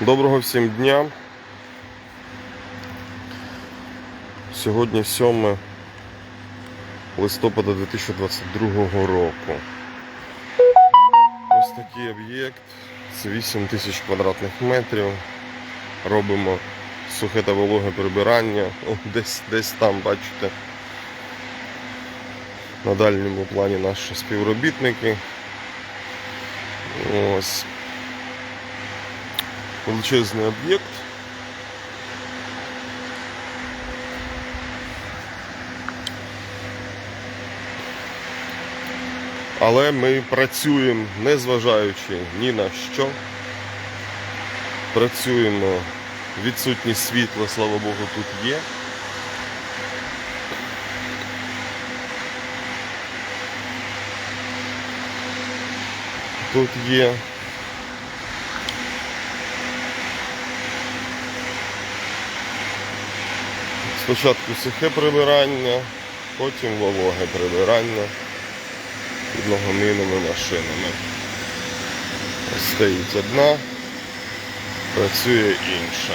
Доброго всім дня. Сьогодні 7 листопада 2022 року. Ось такий об'єкт. Це 8 тисяч квадратних метрів. Робимо сухе та вологе прибирання. О, десь, десь там, бачите. На дальньому плані наші співробітники. Ось величезний об'єкт. Але ми працюємо, незважаючи ні на що. Працюємо. Відсутність світла, слава Богу, тут є. Тут є. Спочатку сухе прибирання, потім вологе прибирання підлогомийними машинами. Ось Стоїть одна, працює інша.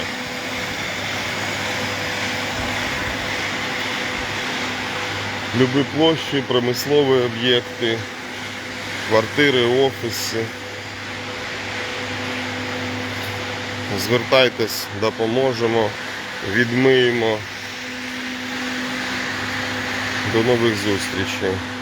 Любі площі, промислові об'єкти, квартири, офіси. Звертайтесь, допоможемо, відмиємо. До нових зустрічей.